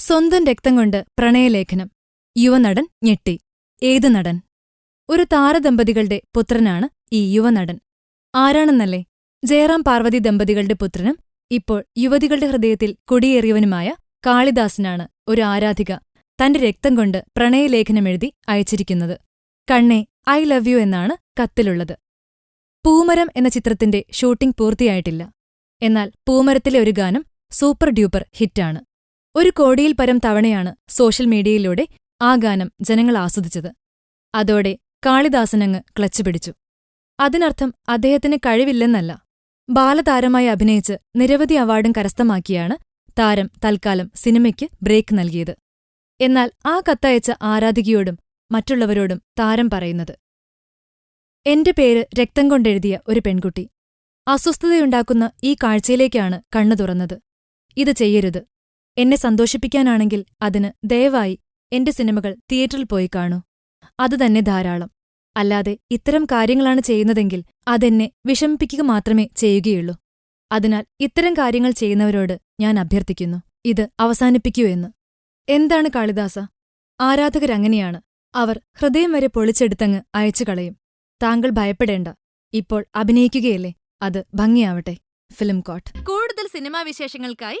സ്വന്തം രക്തം കൊണ്ട് പ്രണയലേഖനം. യുവനടൻ ഞെട്ടി. ഏത് നടൻ? ഒരു താരദമ്പതികളുടെ പുത്രനാണ് ഈ യുവനടൻ. ആരാണെന്നല്ലേ? ജയറാം പാർവതി ദമ്പതികളുടെ പുത്രനും ഇപ്പോൾ യുവതികളുടെ ഹൃദയത്തിൽ കുടിയേറിയവനുമായ കാളിദാസനാണ് ഒരു ആരാധിക തന്റെ രക്തം കൊണ്ട് പ്രണയലേഖനമെഴുതി അയച്ചിരിക്കുന്നത്. കണ്ണേ ഐ ലവ് യു എന്നാണ് കത്തിലുള്ളത്. പൂമരം എന്ന ചിത്രത്തിന്റെ ഷൂട്ടിംഗ് പൂർത്തിയായിട്ടില്ല. എന്നാൽ പൂമരത്തിലെ ഒരു ഗാനം സൂപ്പർ ഡ്യൂപ്പർ ഹിറ്റാണ്. ഒരു കോടിയിൽ പരം തവണയാണ് സോഷ്യൽ മീഡിയയിലൂടെ ആ ഗാനം ജനങ്ങൾ ആസ്വദിച്ചത്. അതോടെ കാളിദാസനങ്ങ് ക്ലച്ച് പിടിച്ചു. അതിനർത്ഥം അദ്ദേഹത്തിന് കഴിവില്ലെന്നല്ല. ബാലതാരമായി അഭിനയിച്ച് നിരവധി അവാർഡും കരസ്ഥമാക്കിയാണ് താരം തൽക്കാലം സിനിമയ്ക്ക് ബ്രേക്ക് നൽകിയത്. എന്നാൽ ആ കത്തയച്ച ആരാധികയോടും മറ്റുള്ളവരോടും താരം പറയുന്നത്. എന്റെ പേര് രക്തം കൊണ്ടെഴുതിയ ഒരു പെൺകുട്ടി. അസ്വസ്ഥതയുണ്ടാക്കുന്ന ഈ കാഴ്ചയിലേക്കാണ് കണ്ണു തുറന്നത്. ഇത് ചെയ്യരുത്. എന്നെ സന്തോഷിപ്പിക്കാനാണെങ്കിൽ അതിന് ദയവായി എന്റെ സിനിമകൾ തിയേറ്ററിൽ പോയി കാണൂ. അതുതന്നെ ധാരാളം. അല്ലാതെ ഇത്തരം കാര്യങ്ങളാണ് ചെയ്യുന്നതെങ്കിൽ അതെന്നെ വിഷമിപ്പിക്കുക മാത്രമേ ചെയ്യുകയുള്ളൂ. അതിനാൽ ഇത്തരം കാര്യങ്ങൾ ചെയ്യുന്നവരോട് ഞാൻ അഭ്യർത്ഥിക്കുന്നു. ഇത് അവസാനിപ്പിക്കൂ എന്ന്. എന്താണ് കാളിദാസ? ആരാധകരങ്ങനെയാണ് അവർ ഹൃദയം വരെ പൊളിച്ചെടുത്തങ്ങ് അയച്ചു കളയും. താങ്കൾ ഭയപ്പെടേണ്ട. ഇപ്പോൾ അഭിനയിക്കുകയല്ലേ? അത് ഭംഗിയാവട്ടെ. ഫിലിം കോട്ട്. കൂടുതൽ സിനിമാ വിശേഷങ്ങൾക്കായി